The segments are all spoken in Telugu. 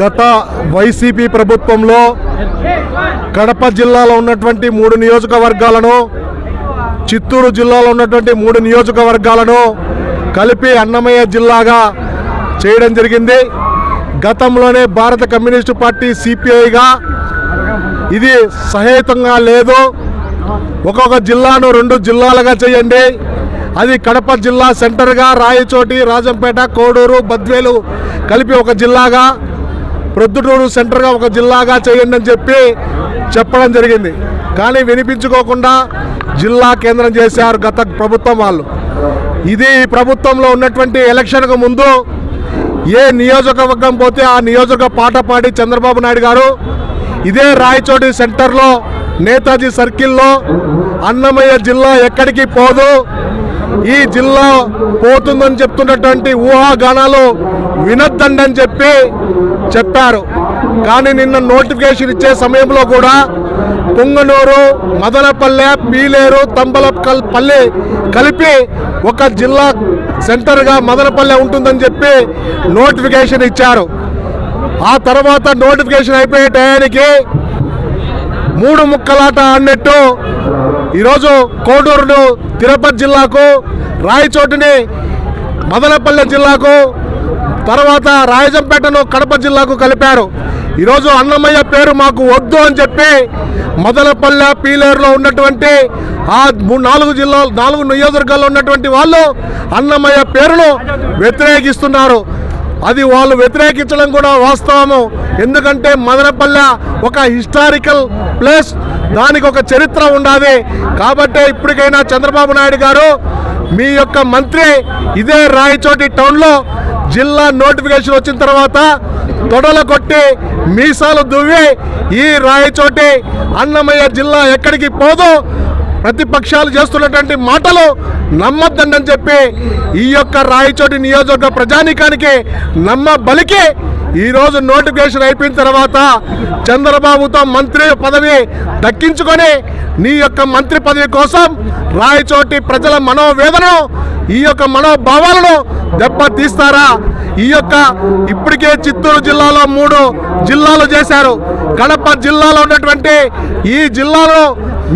గత వైసీపీ ప్రభుత్వంలో కడప జిల్లాలో ఉన్నటువంటి మూడు నియోజకవర్గాలను చిత్తూరు జిల్లాలో ఉన్నటువంటి మూడు నియోజకవర్గాలను కలిపి అన్నమయ్య జిల్లాగా చేయడం జరిగింది. గతంలోనే భారత కమ్యూనిస్టు పార్టీ సిపిఐగా ఇది సహేతంగా లేదు. ఒక్కొక్క జిల్లాను రెండు జిల్లాలుగా చేయండి. అది కడప జిల్లా సెంటర్గా రాయచోటి రాజంపేట కోడూరు బద్వేలు కలిపి ఒక జిల్లాగా ప్రొద్దుటూరు సెంటర్గా ఒక జిల్లాగా చేయండి అని చెప్పి చెప్పడం జరిగింది. కానీ వినిపించుకోకుండా జిల్లా కేంద్రం చేశారు గత ప్రభుత్వం వాళ్ళు. ఇది ఈ ప్రభుత్వంలో ఉన్నటువంటి ఎలక్షన్కు ముందు ఏ నియోజకవర్గం పోతే ఆ నియోజక పాట పాడి చంద్రబాబు నాయుడు గారు ఇదే రాయచోటి సెంటర్లో నేతాజీ సర్కిల్లో అన్నమయ్య జిల్లా ఎక్కడికి పోదు ఈ జిల్లా పోతుందని చెప్తున్నటువంటి ఊహాగానాలు వినొద్దండి అని చెప్పి చెప్పారు. కానీ నిన్న నోటిఫికేషన్ ఇచ్చే సమయంలో కూడా పుంగనూరు మదనపల్లె పీలేరు తంబలకల్ పల్లె కలిపి ఒక జిల్లా సెంటర్గా మదనపల్లె ఉంటుందని చెప్పి నోటిఫికేషన్ ఇచ్చారు. ఆ తర్వాత నోటిఫికేషన్ అయిపోయే టయానికి మూడు ముక్కలాట అన్నట్టు ఈరోజు కోడూరును తిరుపతి జిల్లాకు రాయచోటిని మదనపల్లె జిల్లాకు తర్వాత రాయజంపేటను కడప జిల్లాకు కలిపారు. ఈరోజు అన్నమయ్య పేరు మాకు వద్దు అని చెప్పి మదనపల్లె పీలేరులో ఉన్నటువంటి ఆ మూ- నాలుగు జిల్లాలు నాలుగు నియోజకవర్గాల్లో ఉన్నటువంటి వాళ్ళు అన్నమయ్య పేరును వ్యతిరేకిస్తున్నారు. అది వాళ్ళు వ్యతిరేకించడం కూడా వాస్తవము. ఎందుకంటే మదనపల్లె ఒక హిస్టారికల్ ప్లేస్. దానికి ఒక చరిత్ర ఉండాలి. కాబట్టి ఇప్పటికైనా చంద్రబాబు నాయుడు గారు మీ యొక్క మంత్రి ఇదే రాయచోటి టౌన్లో జిల్లా నోటిఫికేషన్ వచ్చిన తర్వాత తొడల కొట్టి మీసాలు దువ్వి ఈ రాయచోటి అన్నమయ్య జిల్లా ఎక్కడికి పోదు. ప్రతిపక్షాలు చేస్తున్నటువంటి మాటలు నమ్మొద్దండి అని చెప్పి ఈ యొక్క రాయచోటి నియోజకవర్గ ప్రజానికానికి నమ్మ బలికి ఈరోజు నోటిఫికేషన్ అయిపోయిన తర్వాత చంద్రబాబుతో మంత్రి పదవి దక్కించుకొని నీ యొక్క మంత్రి పదవి కోసం రాయచోటి ప్రజల మనోవేదనను ఈ యొక్క మనోభావాలను దెబ్బ తీస్తారా? ఈ యొక్క ఇప్పటికే చిత్తూరు జిల్లాలో మూడు జిల్లాలు చేశారు. కడప జిల్లాలో ఉన్నటువంటి ఈ జిల్లాలో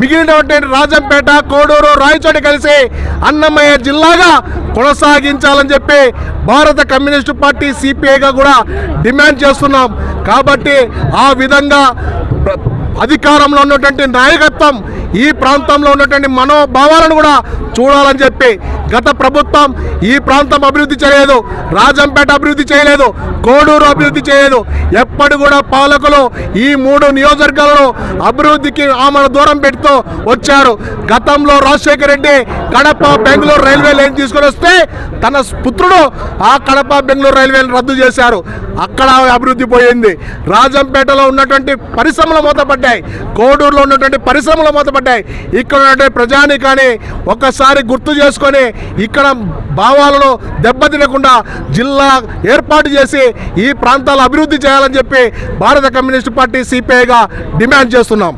మిగిలినటువంటి రాజంపేట కోడూరు రాయచోటి కలిసి అన్నమయ్య జిల్లాగా కొనసాగించాలని చెప్పి భారత కమ్యూనిస్టు పార్టీ సిపిఐగా కూడా డిమాండ్ చేస్తున్నాం. కాబట్టి ఆ విధంగా అధికారంలో ఉన్నటువంటి నాయకత్వం ఈ ప్రాంతంలో ఉన్నటువంటి మనోభావాలను కూడా చూడాలని చెప్పి గత ప్రభుత్వం ఈ ప్రాంతం అభివృద్ధి చేయలేదు. రాజంపేట అభివృద్ధి చేయలేదు. కోడూరు అభివృద్ధి చేయలేదు. ఎప్పటి కూడా పాలకులు ఈ మూడు నియోజకవర్గాలను అభివృద్ధికి ఆమెను దూరం పెడుతూ వచ్చారు. గతంలో రాజశేఖర రెడ్డి కడప బెంగళూరు రైల్వే లైన్ తీసుకొని వస్తే తన పుత్రుడు ఆ కడప బెంగళూరు రైల్వేని రద్దు చేశారు. అక్కడ అభివృద్ధి పోయింది. రాజంపేటలో ఉన్నటువంటి పరిశ్రమలు మూతపడ్డాయి. కోడూరులో ఉన్నటువంటి పరిశ్రమలు మూతపడ్డాయి. ఇక్కడ ఉన్నటువంటి కానీ ఒక్కసారి గుర్తు చేసుకొని ఇక్కడ భావాలను దెబ్బతినకుండా జిల్లా ఏర్పాటు చేసి ఈ ప్రాంతాల అభివృద్ధి చేయాలని చెప్పి భారత కమ్యూనిస్ట్ పార్టీ సిపిఐగా డిమాండ్ చేస్తున్నాం.